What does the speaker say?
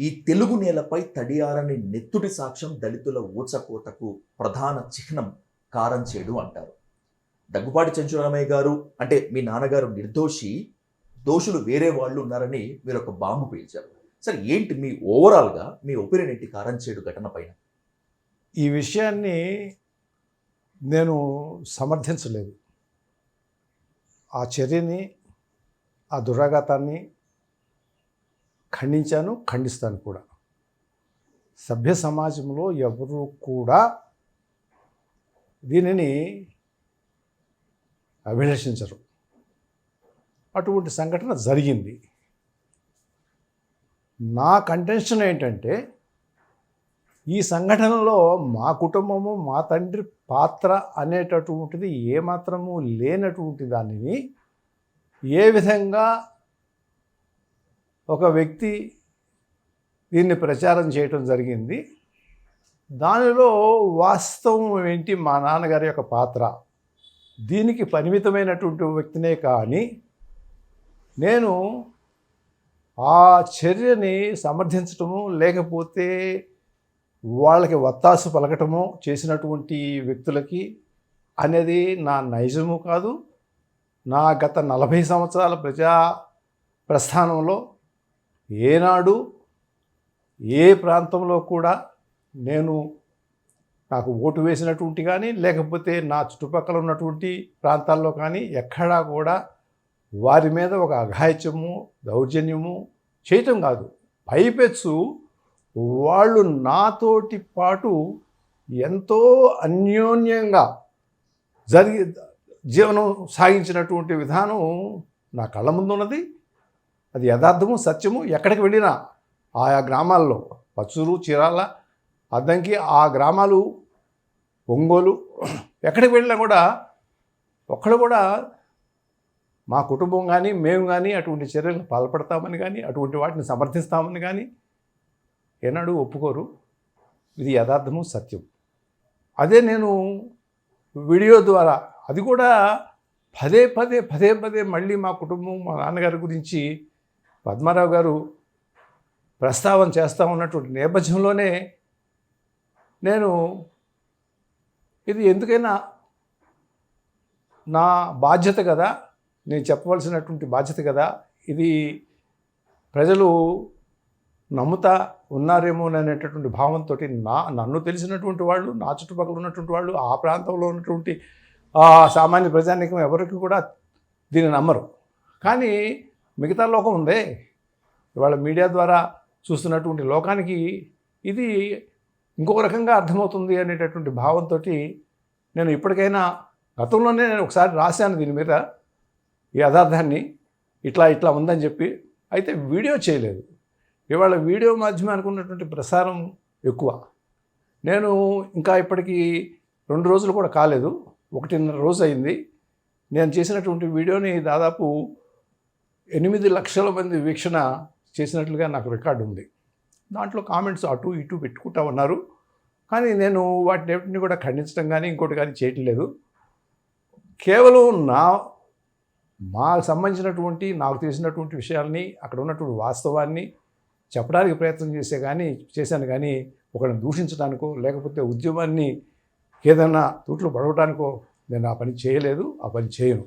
ఈ తెలుగు నేలపై తడియారని నెత్తుటి సాక్ష్యం దళితుల ఊచకోతకు ప్రధాన చిహ్నం కారంచేడు అంటారు. దగ్గుపాటి చెంచురామయ్య గారు అంటే మీ నాన్నగారు నిర్దోషి దోషులు వేరే వాళ్ళు ఉన్నారని మీరు ఒక బాంబు పేల్చారు. సరే ఏంటి మీ ఓవరాల్గా మీ ఒపీనియన్ ఏంటి కారంచేడు ఘటన పైన? ఈ విషయాన్ని నేను సమర్థించలేదు. ఆ చర్యని ఆ దురాఘాతాన్ని ఖండించాను ఖండిస్తాను కూడా. సభ్య సమాజంలో ఎవరు కూడా దీనిని అభిలషించరు. అటువంటి సంఘటన జరిగింది. నా కంటెన్షన్ ఏంటంటే ఈ సంఘటనలో మా కుటుంబము మా తండ్రి పాత్ర అనేటటువంటిది ఏమాత్రము లేనటువంటి దానిని ఏ విధంగా ఒక వ్యక్తి దీన్ని ప్రచారం చేయటం జరిగింది. దానిలో వాస్తవం ఏంటి? మా నాన్నగారి యొక్క పాత్ర. దీనికి పరిమితమైనటువంటి వ్యక్తినే కానీ నేను ఆ చర్యని సమర్థించటము లేకపోతే వాళ్ళకి వత్తాసు పలకటము చేసినటువంటి వ్యక్తులకి అనేది నా నైజము కాదు. నా గత నలభై సంవత్సరాల ప్రజా ప్రస్థానంలో ఏనాడు ఏ ప్రాంతంలో కూడా నేను నాకు ఓటు వేసినటువంటి కానీ లేకపోతే నా చుట్టుపక్కల ఉన్నటువంటి ప్రాంతాల్లో కానీ ఎక్కడా కూడా వారి మీద ఒక అఘాయిత్యము దౌర్జన్యము చేయటం కాదు. పైపెచ్చు వాళ్ళు నాతోటి పాటు ఎంతో అన్యోన్యంగా జరిగి జీవనం సాగించినటువంటి విధానం నా కళ్ళ ముందు ఉన్నది అది యథార్థము సత్యము ఎక్కడికి వెళ్ళినా ఆయా గ్రామాల్లో పచ్చూరు చీరాల అద్దంకి ఆ గ్రామాలు ఒంగోలు ఎక్కడికి వెళ్ళినా కూడా ఒక్కడు కూడా మా కుటుంబం కానీ మేము కానీ అటువంటి చర్యలకు పాల్పడతామని కానీ అటువంటి వాటిని సమర్థిస్తామని కానీ ఏనాడు ఒప్పుకోరు. ఇది యథార్థము సత్యం. అదే నేను వీడియో ద్వారా అది కూడా పదే పదే పదే పదే మళ్ళీ మా కుటుంబం మా నాన్నగారి గురించి పద్మారావు గారు ప్రస్తావన చేస్తూ ఉన్నటువంటి నేపథ్యంలోనే నేను ఇది ఎందుకైనా నా బాధ్యత కదా నేను చెప్పవలసినటువంటి బాధ్యత కదా ఇది ప్రజలు నమ్ముతా ఉన్నారేమో అనేటటువంటి భావంతో నా నన్ను తెలిసినటువంటి వాళ్ళు నా చుట్టుపక్కల ఉన్నటువంటి వాళ్ళు ఆ ప్రాంతంలో ఉన్నటువంటి ఆ సామాన్య ప్రజానికం ఎవరికి కూడా దీన్ని నమ్మరు. కానీ మిగతా లోకం ఉందే. ఇవాళ మీడియా ద్వారా చూస్తున్నటువంటి లోకానికి ఇది ఇంకొక రకంగా అర్థమవుతుంది అనేటటువంటి భావంతో నేను ఇప్పటికైనా గతంలోనే నేను ఒకసారి రాశాను దీని మీద ఈ యథార్థాన్ని. ఇట్లా ఇట్లా ఉందని చెప్పి. అయితే వీడియో చేయలేదు. ఇవాళ వీడియో మాధ్యమానికి ఉన్నటువంటి ప్రసారం ఎక్కువ. నేను ఇంకా ఇప్పటికీ రెండు రోజులు కూడా కాలేదు. ఒకటిన్నర రోజు అయింది. నేను చేసినటువంటి వీడియోని దాదాపు ఎనిమిది లక్షల మంది వీక్షణ చేసినట్లుగా నాకు రికార్డు ఉంది. దాంట్లో కామెంట్స్ అటు ఇటు పెట్టుకుంటా ఉన్నారు. కానీ నేను వాటిని కూడా ఖండించడం కానీ ఇంకోటి కానీ చేయటం లేదు. కేవలం నా మాకు సంబంధించినటువంటి నాకు తెలిసినటువంటి విషయాల్ని అక్కడ ఉన్నటువంటి వాస్తవాన్ని చెప్పడానికి ప్రయత్నం చేసే కానీ చేశాను కానీ ఒకరిని దూషించడానికో లేకపోతే ఉద్యమాన్ని ఏదైనా తూట్లు పడవటానికో నేను ఆ పని చేయలేదు ఆ పని చేయను.